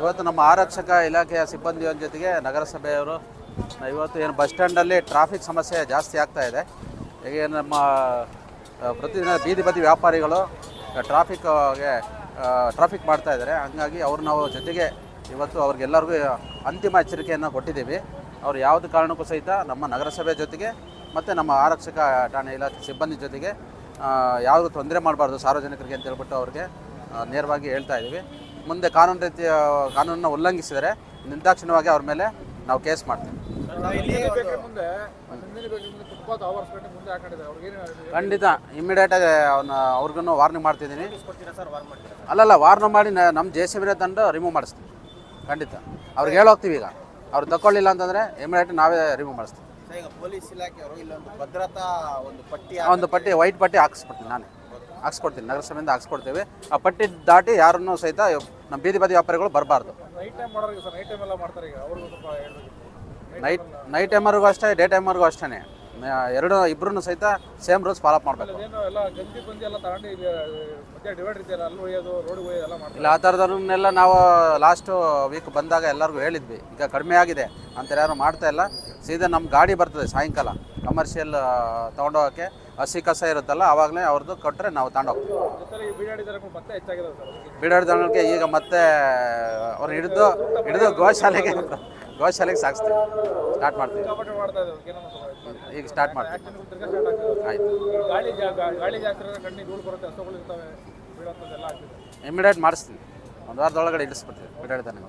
ಇವತ್ತು ನಮ್ಮ ಆರಕ್ಷಕ ಇಲಾಖೆಯ ಸಿಬ್ಬಂದಿಯ ಜೊತೆಗೆ ನಗರಸಭೆಯವರು, ಇವತ್ತು ಏನು ಬಸ್ ಸ್ಟ್ಯಾಂಡಲ್ಲಿ ಟ್ರಾಫಿಕ್ ಸಮಸ್ಯೆ ಜಾಸ್ತಿ ಆಗ್ತಾ ಇದೆ. ಏನು ನಮ್ಮ ಪ್ರತಿದಿನ ಬೀದಿ ಬದಿ ವ್ಯಾಪಾರಿಗಳು ಟ್ರಾಫಿಕ್ಗೆ ಟ್ರಾಫಿಕ್ ಮಾಡ್ತಾ ಇದ್ದಾರೆ. ಹಾಗಾಗಿ ಅವ್ರು ನಾವು ಜೊತೆಗೆ ಇವತ್ತು ಅವ್ರಿಗೆಲ್ಲರಿಗೂ ಅಂತಿಮ ಎಚ್ಚರಿಕೆಯನ್ನು ಕೊಟ್ಟಿದ್ದೀವಿ. ಅವ್ರು ಯಾವುದು ಕಾರಣಕ್ಕೂ ಸಹಿತ ನಮ್ಮ ನಗರಸಭೆ ಜೊತೆಗೆ ಮತ್ತು ನಮ್ಮ ಆರಕ್ಷಕ ಠಾಣೆ ಇಲಾಖೆ ಸಿಬ್ಬಂದಿ ಜೊತೆಗೆ ಯಾವುದು ತೊಂದರೆ ಮಾಡಬಾರ್ದು ಸಾರ್ವಜನಿಕರಿಗೆ ಅಂತ ಹೇಳ್ಬಿಟ್ಟು ಅವ್ರಿಗೆ ನೇರವಾಗಿ ಹೇಳ್ತಾ ಇದ್ದೀವಿ. ಮುಂದೆ ಕಾನೂನು ರೀತಿಯ ಕಾನೂನನ್ನ ಉಲ್ಲಂಘಿಸಿದರೆ ನಿರ್ದಾಕ್ಷಿಣ್ಯವಾಗಿ ಅವ್ರ ಮೇಲೆ ನಾವು ಕೇಸ್ ಮಾಡ್ತೀವಿ. ಖಂಡಿತ ಇಮಿಡಿಯೇಟ್ ಆಗಿ ಅವನ್ನ ಅವ್ರಿಗೂ ವಾರ್ನಿಂಗ್ ಮಾಡ್ತಿದ್ದೀನಿ. ಅಲ್ಲಲ್ಲ ವಾರ್ನ್ ಮಾಡಿ ನಮ್ಮ ಜೆ ಸಿ ಬಿನೇ ತಂದು ರಿಮೂವ್ ಮಾಡಿಸ್ತೀವಿ. ಖಂಡಿತ. ಅವ್ರಿಗೆ ಹೇಳೋಗ್ತೀವಿ ಈಗ. ಅವ್ರು ತಗೊಳ್ಳಿಲ್ಲ ಅಂತಂದರೆ ಇಮಿಡಿಯೇಟ್ ನಾವೇ ರಿಮೂವ್ ಮಾಡಿಸ್ತೀವಿ. ಈಗ ಪೊಲೀಸ್ ಇಲಾಖೆ ಇಲ್ಲೊಂದು ಭದ್ರತಾ ಒಂದು ಪಟ್ಟಿ ಒಂದು ಪಟ್ಟಿ ವೈಟ್ ಪಟ್ಟಿ ಹಾಕಿಸ್ಬಿಡ್ತೀನಿ ನಾನೇ. ಹಾಕ್ಸ್ಕೊಡ್ತೀನಿ. ನಗರಸಭೆಯಿಂದ ಹಾಕ್ಸ್ಕೊಡ್ತೀವಿ. ಆ ಪಟ್ಟಿ ದಾಟಿ ಯಾರನ್ನು ಸಹಿತ ನಮ್ಮ ಬೀದಿ ಬದಿ ವ್ಯಾಪಾರಿಗಳು ಬರಬಾರ್ದು. ನೈಟ್ ನೈಟ್ ಟೈಮರ್ಗೂ ಅಷ್ಟೇ ಡೇ ಟೈಮರ್ಗೂ ಅಷ್ಟೇ ಎರಡು ಇಬ್ಬರೂ ಸಹಿತ ಸೇಮ್ ರೂಲ್ಸ್ ಫಾಲೋ ಮಾಡಬೇಕು. ಎಲ್ಲ ಮಾಡ್ತಾರೆ. ಇಲ್ಲ ಆ ಥರದನ್ನೆಲ್ಲ ನಾವು ಲಾಸ್ಟು ವೀಕ್ ಬಂದಾಗ ಎಲ್ಲರಿಗೂ ಹೇಳಿದ್ವಿ. ಈಗ ಕಡಿಮೆ ಆಗಿದೆ. ಅಂತ ಯಾರು ಮಾಡ್ತಾ ಇಲ್ಲ. ಸೀದಾ ನಮ್ಮ ಗಾಡಿ ಬರ್ತದೆ ಸಾಯಂಕಾಲ. ಕಮರ್ಷಿಯಲ್ ತೊಗೊಂಡೋಗೋಕ್ಕೆ ಹಸಿ ಕಸ ಇರುತ್ತಲ್ಲ ಆವಾಗಲೇ ಅವ್ರದ್ದು ಕೊಟ್ಟರೆ ನಾವು ತಗೊಂಡೋಗ್ತೀವಿ. ಬೀಡಾಡ್ದವನಿಗೆ ಈಗ ಮತ್ತೆ ಅವ್ರು ಹಿಡಿದು ಹಿಡಿದು ಗೋಶಾಲೆಗೆ ಗೋಶಾಲೆಗೆ ಸಾಗಿಸ್ತೀವಿ ಸ್ಟಾರ್ಟ್ ಮಾಡ್ತೀವಿ. ಈಗ ಸ್ಟಾರ್ಟ್ ಮಾಡ್ತೀವಿ. ಆಯಿತು. ಇಮಿಡಿಯೇಟ್ ಮಾಡಿಸ್ತೀವಿ ಒಂದು ವಾರದೊಳಗಡೆ ಇಳಿಸ್ಬಿಡ್ತೀವಿ ಥ್ಯಾಂಕ್